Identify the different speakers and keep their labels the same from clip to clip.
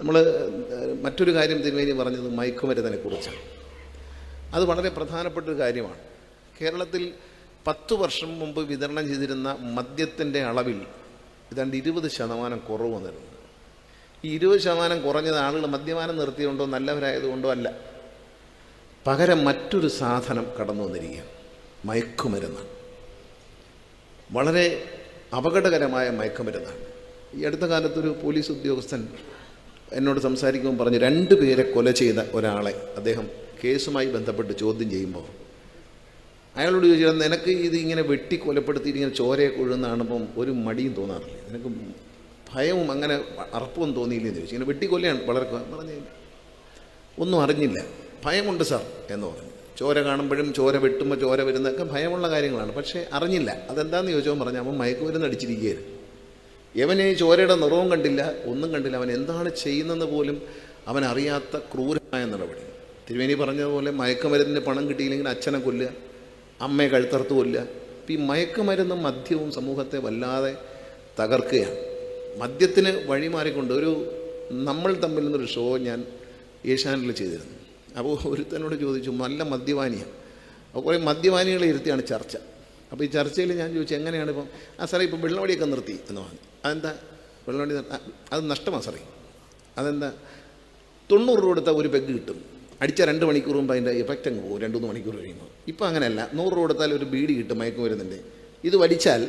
Speaker 1: നമ്മൾ മറ്റൊരു കാര്യം തിരുവേനി പറഞ്ഞത് മയക്കുമരുന്നിനെക്കുറിച്ചാണ്. അത് വളരെ പ്രധാനപ്പെട്ട ഒരു കാര്യമാണ്. കേരളത്തിൽ പത്തു വർഷം മുമ്പ് വിതരണം ചെയ്തിരുന്ന മദ്യത്തിന്റെ അളവിൽ ഇതാണ്ട് ഇരുപത് ശതമാനം കുറവ് വന്നിരുന്നു. ഈ ഇരുപത് ശതമാനം കുറഞ്ഞത് ആളുകൾ മദ്യപാനം നിർത്തിയതുകൊണ്ടോ നല്ലവരായതുകൊണ്ടോ അല്ല. പകരം മറ്റൊരു സാധനം കടന്നു വന്നിരിക്കുകയാണ്. മയക്കുമരുന്നാണ്. വളരെ അപകടകരമായ മയക്കുമരുന്നാണ്. ഈ അടുത്ത കാലത്തൊരു പോലീസ് ഉദ്യോഗസ്ഥൻ എന്നോട് സംസാരിക്കുമ്പോൾ പറഞ്ഞു രണ്ട് പേരെ കൊല ചെയ്ത ഒരാളെ അദ്ദേഹം കേസുമായി ബന്ധപ്പെട്ട് ചോദ്യം ചെയ്യുമ്പോൾ അയാളോട് ചോദിച്ചാൽ നിനക്ക് ഇത് ഇങ്ങനെ വെട്ടി കൊലപ്പെടുത്തിയിട്ട് ഇങ്ങനെ ചോരയൊക്കെ ഒഴുകുന്നതാണിപ്പം ഒരു മടിയും തോന്നാറില്ല? നിനക്ക് ഭയവും അങ്ങനെ അറപ്പവും തോന്നിയില്ലെന്ന് ചോദിച്ചു. ഇങ്ങനെ വെട്ടിക്കൊല്ലയാണ് വളരെ പറഞ്ഞു ഒന്നും അറിഞ്ഞില്ല. ഭയമുണ്ട് സാർ എന്ന് പറഞ്ഞു. ചോര കാണുമ്പോഴും ചോര വെട്ടുമ്പോൾ ചോര വരുന്നതൊക്കെ ഭയമുള്ള കാര്യങ്ങളാണ്. പക്ഷേ അറിഞ്ഞില്ല. അതെന്താണെന്ന് ചോദിച്ചോ പറഞ്ഞു അവൻ മയക്കുമരുന്ന് അടിച്ചിരിക്കുകയായിരുന്നു. യവനെ ചോരയുടെ നിറവും കണ്ടില്ല ഒന്നും കണ്ടില്ല. അവൻ എന്താണ് ചെയ്യുന്നതെന്ന് പോലും അവൻ അറിയാത്ത ക്രൂരമായ നടപടി. തിരുവേനി പറഞ്ഞതുപോലെ മയക്കുമരുന്നിന് പണം കിട്ടിയില്ലെങ്കിൽ അച്ഛനെ കൊല്ലുക അമ്മയെ കഴുത്തറുത്ത് കൊല്ലുക. അപ്പം ഈ മയക്കുമരുന്നും മദ്യവും സമൂഹത്തെ വല്ലാതെ തകർക്കുകയാണ്. മദ്യത്തിന് വഴിമാറിക്കൊണ്ട് ഒരു നമ്മൾ തമ്മിൽ നിന്നൊരു ഷോ ഞാൻ ഏഷ്യാനിൽ ചെയ്തിരുന്നു. അപ്പോൾ ഒരുത്തനോട് ചോദിച്ചു നല്ല മദ്യപാനിയാണ് അപ്പോൾ കുറേ മദ്യപാനികളെ ഇരുത്തിയാണ് ചർച്ച. അപ്പോൾ ഈ ചർച്ചയിൽ ഞാൻ ചോദിച്ചു എങ്ങനെയാണ് ഇപ്പം? ആ സാറേ ഇപ്പം വെള്ളവടിയൊക്കെ നിർത്തി എന്ന് പറഞ്ഞു. അതെന്താ? വെള്ളവണ്ടി അത് നഷ്ടമാണ് സാറേ അതെന്താ? തൊണ്ണൂറ് രൂപ കൊടുത്താൽ ഒരു പെഗ് കിട്ടും. അടിച്ച രണ്ട് മണിക്കൂർ മുമ്പ് അതിന്റെ എഫക്റ്റ് അങ്ങ് പോകും രണ്ട് മൂന്ന് മണിക്കൂർ കഴിയുമ്പോൾ ഇപ്പോൾ അങ്ങനെയല്ല നൂറ് രൂപ കൊടുത്താൽ ഒരു ബീഡി കിട്ടും മയക്കം വരുന്നുണ്ട്. ഇത് വലിച്ചാൽ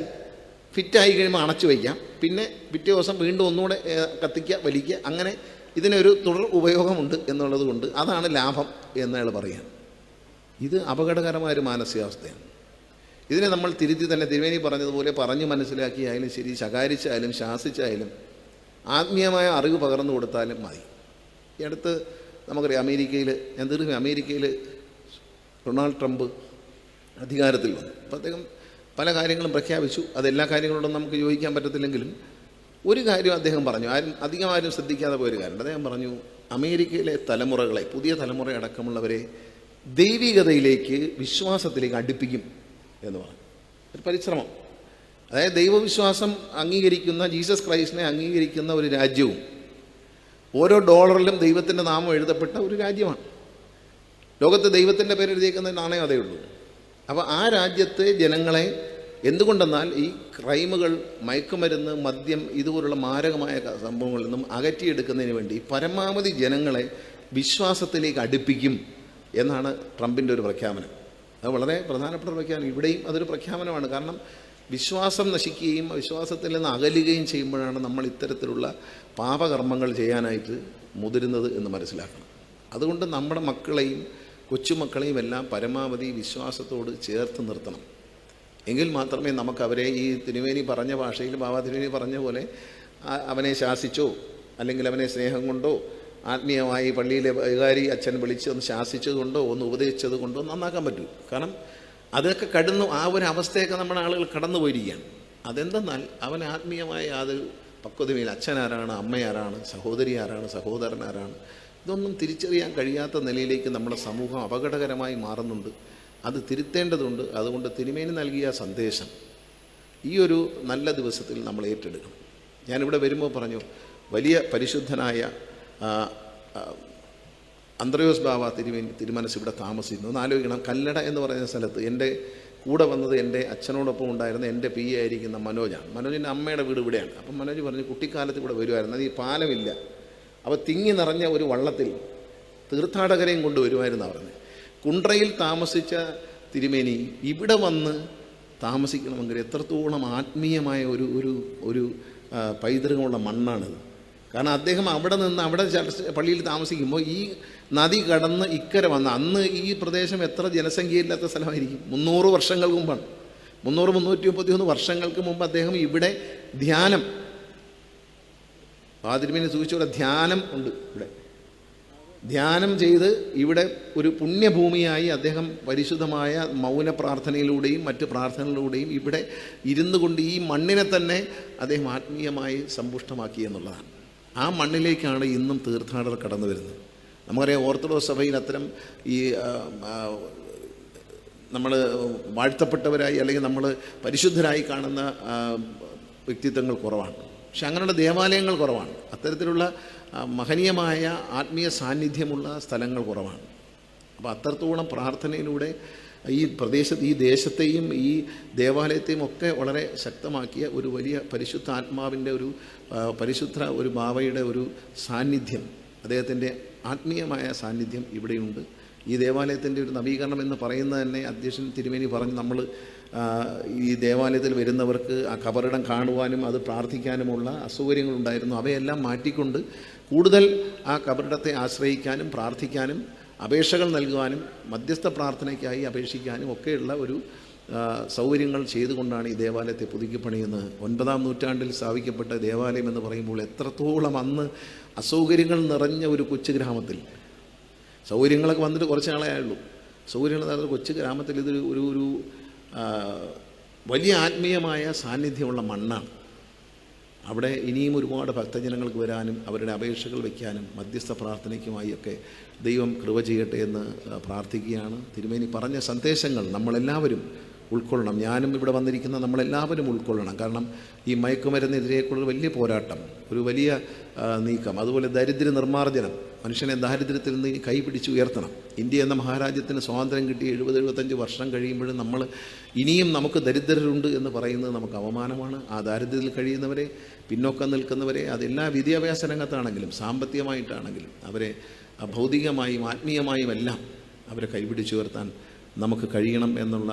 Speaker 1: ഫിറ്റായി കഴിയുമ്പോൾ അണച്ചു വയ്ക്കാം. പിന്നെ പിറ്റേ ദിവസം വീണ്ടും ഒന്നുകൂടെ കത്തിക്കുക വലിക്കുക. അങ്ങനെ ഇതിനൊരു തുടർ ഉപയോഗമുണ്ട് എന്നുള്ളത് കൊണ്ട് അതാണ് ലാഭം എന്നയാൾ പറയാൻ ഇത് അപകടകരമായ ഒരു മാനസികാവസ്ഥയാണ്. ഇതിനെ നമ്മൾ തിരുത്തി തന്നെ തിരുവേനി പറഞ്ഞതുപോലെ പറഞ്ഞു മനസ്സിലാക്കിയായാലും ശരി ശകാരിച്ചായാലും ശാസിച്ചായാലും ആത്മീയമായ അറിവ് പകർന്നു കൊടുത്താലും മതി. ഈ അടുത്ത് നമുക്കറിയാം അമേരിക്കയിൽ ഞാൻ തീർക്കും അമേരിക്കയിൽ ഡൊണാൾഡ് ട്രംപ് അധികാരത്തിൽ വന്നു. അപ്പോൾ അദ്ദേഹം പല കാര്യങ്ങളും പ്രഖ്യാപിച്ചു. അതെല്ലാ കാര്യങ്ങളോടും നമുക്ക് യോജിക്കാൻ പറ്റത്തില്ലെങ്കിലും ഒരു കാര്യം അദ്ദേഹം പറഞ്ഞു. ആരും അധികം ആരും ശ്രദ്ധിക്കാതെ പോയൊരു കാര്യം. അദ്ദേഹം പറഞ്ഞു അമേരിക്കയിലെ തലമുറകളെ പുതിയ തലമുറ അടക്കമുള്ളവരെ ദൈവികതയിലേക്ക് വിശ്വാസത്തിലേക്ക് അടുപ്പിക്കും. എന്ന് പറഞ്ഞു. ഒരു പരിശ്രമം. അതായത് ദൈവവിശ്വാസം അംഗീകരിക്കുന്ന ജീസസ് ക്രൈസ്റ്റിനെ അംഗീകരിക്കുന്ന ഒരു രാജ്യവും ഓരോ ഡോളറിലും ദൈവത്തിന്റെ നാമം എഴുതപ്പെട്ട ഒരു രാജ്യമാണ്. ലോകത്ത് ദൈവത്തിന്റെ പേര് എഴുതിയേക്കുന്ന നാണയം അതേ ഉള്ളൂ. അപ്പോൾ ആ രാജ്യത്തെ ജനങ്ങളെ എന്തുകൊണ്ടെന്നാൽ ഈ ക്രൈമുകൾ മയക്കുമരുന്ന് മദ്യം ഇതുപോലുള്ള മാരകമായ സംഭവങ്ങളിൽ നിന്നും അകറ്റിയെടുക്കുന്നതിന് വേണ്ടി പരമാവധി ജനങ്ങളെ വിശ്വാസത്തിലേക്ക് അടുപ്പിക്കും എന്നാണ് ട്രംപിന്റെ ഒരു പ്രഖ്യാപനം. അത് വളരെ പ്രധാനപ്പെട്ട പ്രഖ്യാപനം. ഇവിടെയും അതൊരു പ്രഖ്യാപനമാണ്. കാരണം വിശ്വാസം നശിക്കുകയും വിശ്വാസത്തിൽ നിന്ന് അകലുകയും ചെയ്യുമ്പോഴാണ് നമ്മൾ ഇത്തരത്തിലുള്ള പാപകർമ്മങ്ങൾ ചെയ്യാനായിട്ട് മുതിരുന്നത് എന്ന് മനസ്സിലാക്കണം. അതുകൊണ്ട് നമ്മുടെ മക്കളെയും കൊച്ചുമക്കളെയും എല്ലാം പരമാവധി വിശ്വാസത്തോട് ചേർത്ത് നിർത്തണം. എങ്കിൽ മാത്രമേ നമുക്ക് അവരെ ഈ തിരുവേനി പറഞ്ഞ ഭാഷയിൽ ബാബാ തിരുവേനി പറഞ്ഞ പോലെ അവനെ ശാസിച്ചോ അല്ലെങ്കിൽ അവനെ സ്നേഹം കൊണ്ടോ ആത്മീയമായി പള്ളിയിലെ വികാരി അച്ഛൻ വിളിച്ച് ഒന്ന് ശാസിച്ചത് കൊണ്ടോ ഒന്ന് ഉപദേശിച്ചത് കൊണ്ടോ നന്നാക്കാൻ പറ്റൂ. കാരണം അതൊക്കെ കടന്നു ആ ഒരു അവസ്ഥയൊക്കെ നമ്മുടെ ആളുകൾ കടന്നു പോയിരിക്കുകയാണ് അതെന്തെന്നാൽ അവൻ ആത്മീയമായ അത് പക്വതയിൽ അച്ഛൻ ആരാണ് അമ്മ ആരാണ് സഹോദരി ആരാണ് സഹോദരൻ ആരാണ് ഇതൊന്നും തിരിച്ചറിയാൻ കഴിയാത്ത നിലയിലേക്ക് നമ്മുടെ സമൂഹം അപകടകരമായി മാറുന്നുണ്ട്. അത് തിരുത്തേണ്ടതുണ്ട്. അതുകൊണ്ട് തിരുമേനി നൽകിയ സന്ദേശം ഈ ഒരു നല്ല ദിവസത്തിൽ നമ്മൾ ഏറ്റെടുക്കണം. ഞാനിവിടെ വരുമ്പോൾ പറഞ്ഞു വലിയ പരിശുദ്ധനായ അന്ത്രയോസ് ബാബ തിരുവേ തിരുമനസ് ഇവിടെ താമസിക്കുന്നു. ഒന്ന് ആലോചിക്കണം. കല്ലട എന്ന് പറയുന്ന സ്ഥലത്ത് എന്റെ കൂടെ വന്നത് എന്റെ അച്ഛനോടൊപ്പം ഉണ്ടായിരുന്ന എന്റെ പി ആയിരിക്കുന്ന മനോജാണ്. മനോജിന്റെ അമ്മയുടെ വീട് ഇവിടെയാണ്. അപ്പം മനോജ് പറഞ്ഞു കുട്ടിക്കാലത്ത് ഇവിടെ വരുമായിരുന്നു അത് ഈ പാലമില്ല. അപ്പോൾ തിങ്ങി നിറഞ്ഞ ഒരു വള്ളത്തിൽ തീർത്ഥാടകരെയും കൊണ്ട് വരുമായിരുന്നാണ് പറഞ്ഞത് കുണ്ട്രയിൽ താമസിച്ച തിരുമേനി ഇവിടെ വന്ന് താമസിക്കണമെങ്കിൽ എത്രത്തോളം ആത്മീയമായ ഒരു ഒരു ഒരു പൈതൃകമുള്ള മണ്ണാണിത്. കാരണം അദ്ദേഹം അവിടെ നിന്ന് അവിടെ പള്ളിയിൽ താമസിക്കുമ്പോൾ ഈ നദി കടന്ന് ഇക്കരെ വന്ന അന്ന് ഈ പ്രദേശം എത്ര ജനസംഖ്യയില്ലാത്ത സ്ഥലമായിരിക്കും? മുന്നൂറ് വർഷങ്ങൾക്ക് മുമ്പാണ്. മുന്നൂറ് മുന്നൂറ്റി മുപ്പത്തി വർഷങ്ങൾക്ക് മുമ്പ് അദ്ദേഹം ഇവിടെ ധ്യാനം. ആതിരുമേനി സൂചിച്ചുള്ള ധ്യാനം ഉണ്ട് ഇവിടെ. ധ്യാനം ചെയ്ത് ഇവിടെ ഒരു പുണ്യഭൂമിയായി അദ്ദേഹം പരിശുദ്ധമായ മൗന പ്രാർത്ഥനയിലൂടെയും മറ്റ് പ്രാർത്ഥനകളിലൂടെയും ഇവിടെ ഇരുന്നു കൊണ്ട് ഈ മണ്ണിനെ തന്നെ അദ്ദേഹം ആത്മീയമായി സമ്പുഷ്ടമാക്കി എന്നുള്ളതാണ്. ആ മണ്ണിലേക്കാണ് ഇന്നും തീർത്ഥാടകർ കടന്നു വരുന്നത്. നമുക്കറിയാം ഓർത്തഡോക്സ് സഭയിൽ അത്തരം ഈ നമ്മൾ വാഴ്ത്തപ്പെട്ടവരായി അല്ലെങ്കിൽ നമ്മൾ പരിശുദ്ധരായി കാണുന്ന വ്യക്തിത്വങ്ങൾ കുറവാണ്. പക്ഷെ അങ്ങനെയുള്ള ദേവാലയങ്ങൾ കുറവാണ്. അത്തരത്തിലുള്ള മഹനീയമായ ആത്മീയ സാന്നിധ്യമുള്ള സ്ഥലങ്ങൾ കുറവാണ്. അപ്പോൾ അത്രത്തോളം പ്രാർത്ഥനയിലൂടെ ഈ പ്രദേശത്ത് ഈ ദേശത്തെയും ഈ ദേവാലയത്തെയും ഒക്കെ വളരെ ശക്തമാക്കിയ ഒരു വലിയ പരിശുദ്ധ ആത്മാവിന്റെ ഒരു പരിശുദ്ധ ഒരു ബാവയുടെ ഒരു സാന്നിധ്യം അദ്ദേഹത്തിന്റെ ആത്മീയമായ സാന്നിധ്യം ഇവിടെയുണ്ട്. ഈ ദേവാലയത്തിന്റെ ഒരു നവീകരണം എന്ന് പറയുന്നത് തന്നെ അധ്യക്ഷൻ തിരുമേനി പറഞ്ഞ് നമ്മൾ ഈ ദേവാലയത്തിൽ വരുന്നവർക്ക് ആ കബറിടം കാണുവാനും അത് പ്രാർത്ഥിക്കാനുമുള്ള അസൗകര്യങ്ങളുണ്ടായിരുന്നു. അവയെല്ലാം മാറ്റിക്കൊണ്ട് കൂടുതൽ ആ കബറിടത്തെ ആശ്രയിക്കാനും പ്രാർത്ഥിക്കാനും അപേക്ഷകൾ നൽകുവാനും മധ്യസ്ഥ പ്രാർത്ഥനയ്ക്കായി അപേക്ഷിക്കാനും ഒക്കെയുള്ള ഒരു സൗകര്യങ്ങൾ ചെയ്തുകൊണ്ടാണ് ഈ ദേവാലയത്തെ പുതുക്കി പണിയുന്നത് ഒൻപതാം നൂറ്റാണ്ടിൽ സ്ഥാപിക്കപ്പെട്ട ദേവാലയം എന്ന് പറയുമ്പോൾ എത്രത്തോളം അന്ന് അസൗകര്യങ്ങൾ നിറഞ്ഞ ഒരു കൊച്ചു ഗ്രാമത്തിൽ. സൗകര്യങ്ങളൊക്കെ വന്നിട്ട് കുറച്ച് നാളേ ആയുള്ളൂ. സൗകര്യങ്ങൾ നിറഞ്ഞ കൊച്ചു ഗ്രാമത്തിൽ ഇതൊരു ഒരു ഒരു വലിയ ആത്മീയമായ സാന്നിധ്യമുള്ള മണ്ണാണ്. അവിടെ ഇനിയും ഒരുപാട് ഭക്തജനങ്ങൾക്ക് വരാനും അവരുടെ അപേക്ഷകൾ വയ്ക്കാനും മധ്യസ്ഥ പ്രാർത്ഥനയ്ക്കുമായി ഒക്കെ ദൈവം കൃപ ചെയ്യട്ടെ എന്ന് പ്രാർത്ഥിക്കുകയാണ്. തിരുമേനി പറഞ്ഞ സന്ദേശങ്ങൾ നമ്മളെല്ലാവരും ഉൾക്കൊള്ളണം. ഞാനും ഇവിടെ വന്നിരിക്കുന്ന നമ്മളെല്ലാവരും ഉൾക്കൊള്ളണം. കാരണം ഈ മയക്കുമരുന്നെതിരെക്കുള്ള വലിയ പോരാട്ടം ഒരു വലിയ നീക്കം അതുപോലെ ദരിദ്ര നിർമ്മാർജനം മനുഷ്യനെ ദാരിദ്ര്യത്തിൽ നിന്ന് കൈ പിടിച്ച് ഉയർത്തണം. ഇന്ത്യ എന്ന മഹാരാജ്യത്തിന് സ്വാതന്ത്ര്യം കിട്ടി എഴുപത് എഴുപത്തഞ്ച് വർഷം കഴിയുമ്പോഴും നമ്മൾ ഇനിയും നമുക്ക് ദരിദ്രരുണ്ട് എന്ന് പറയുന്നത് നമുക്ക് അവമാനമാണ്. ആ ദാരിദ്ര്യത്തിൽ കഴിയുന്നവരെ പിന്നോക്കം നിൽക്കുന്നവരെ അതെല്ലാ വിദ്യാഭ്യാസ രംഗത്താണെങ്കിലും സാമ്പത്തികമായിട്ടാണെങ്കിലും അവരെ ഭൗതികമായും ആത്മീയമായും എല്ലാം അവരെ കൈപിടിച്ചുയർത്താൻ നമുക്ക് കഴിയണം എന്നുള്ള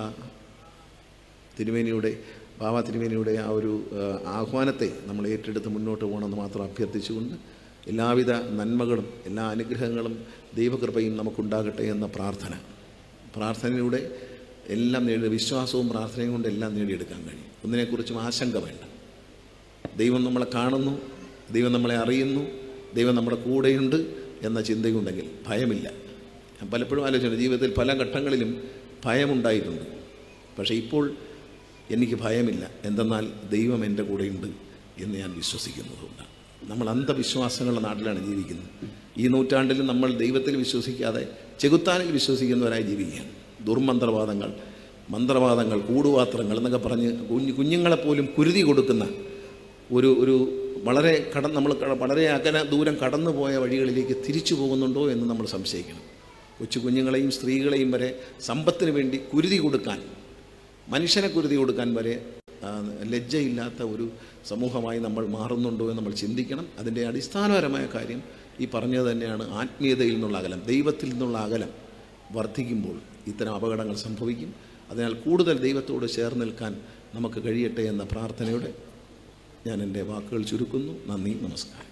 Speaker 1: തിരുമേനിയുടെ ബാബ തിരുമേനിയുടെ ആ ഒരു ആഹ്വാനത്തെ നമ്മൾ ഏറ്റെടുത്ത് മുന്നോട്ട് പോകണമെന്ന് മാത്രം അഭ്യർത്ഥിച്ചുകൊണ്ട് എല്ലാവിധ നന്മകളും എല്ലാ അനുഗ്രഹങ്ങളും ദൈവകൃപയും നമുക്കുണ്ടാകട്ടെ എന്ന പ്രാർത്ഥന. പ്രാർത്ഥനയിലൂടെ എല്ലാം നേടി വിശ്വാസവും പ്രാർത്ഥനയും കൊണ്ട് എല്ലാം നേടിയെടുക്കാൻ കഴിയും. ഒന്നിനെക്കുറിച്ചും ആശങ്ക വേണ്ട. ദൈവം നമ്മളെ കാണുന്നു ദൈവം നമ്മളെ അറിയുന്നു ദൈവം നമ്മുടെ കൂടെയുണ്ട് എന്ന ചിന്തയുണ്ടെങ്കിൽ ഭയമില്ല. ഞാൻ പലപ്പോഴും ആലോചിച്ചു ജീവിതത്തിൽ പല ഘട്ടങ്ങളിലും ഭയമുണ്ടായിട്ടുണ്ട്. പക്ഷേ ഇപ്പോൾ എനിക്ക് ഭയമില്ല. എന്തെന്നാൽ ദൈവം എന്റെ കൂടെയുണ്ട് എന്ന് ഞാൻ വിശ്വസിക്കുന്നതുകൊണ്ടാണ് നമ്മൾ അന്ധവിശ്വാസങ്ങളുടെ നാട്ടിലാണ് ജീവിക്കുന്നത്. ഈ നൂറ്റാണ്ടിൽ നമ്മൾ ദൈവത്തിൽ വിശ്വസിക്കാതെ ചെകുത്താനിൽ വിശ്വസിക്കുന്നവരായി ജീവിക്കുകയാണ്. ദുർമന്ത്രവാദങ്ങൾ മന്ത്രവാദങ്ങൾ കൂടുപാത്രങ്ങൾ എന്നൊക്കെ പറഞ്ഞ് കുഞ്ഞു കുഞ്ഞുങ്ങളെപ്പോലും കുരുതി കൊടുക്കുന്ന ഒരു ഒരു വളരെ കട നമ്മൾ വളരെ അകല ദൂരം കടന്നു പോയ വഴികളിലേക്ക് തിരിച്ചു പോകുന്നുണ്ടോ എന്ന് നമ്മൾ സംശയിക്കണം. കൊച്ചു കുഞ്ഞുങ്ങളെയും സ്ത്രീകളെയും വരെ സമ്പത്തിന് വേണ്ടി കുരുതി കൊടുക്കാൻ മനുഷ്യനെ കുരുതി കൊടുക്കാൻ വരെ ലജ്ജയില്ലാത്ത ഒരു സമൂഹമായി നമ്മൾ മാറുന്നുണ്ടോ എന്ന് നമ്മൾ ചിന്തിക്കണം. അതിന്റെ അടിസ്ഥാനപരമായ കാര്യം ഈ പറഞ്ഞത് തന്നെയാണ് ആത്മീയതയിൽ നിന്നുള്ള അകലം. ദൈവത്തിൽ നിന്നുള്ള അകലം വർദ്ധിക്കുമ്പോൾ ഇത്തരം അപകടങ്ങൾ സംഭവിക്കും. അതിനാൽ കൂടുതൽ ദൈവത്തോട് ചേർന്ന് നിൽക്കാൻ നമുക്ക് കഴിയട്ടെ എന്ന പ്രാർത്ഥനയോടെ ഞാൻ എന്റെ വാക്കുകൾ ചുരുക്കുന്നു. നന്ദി നമസ്കാരം.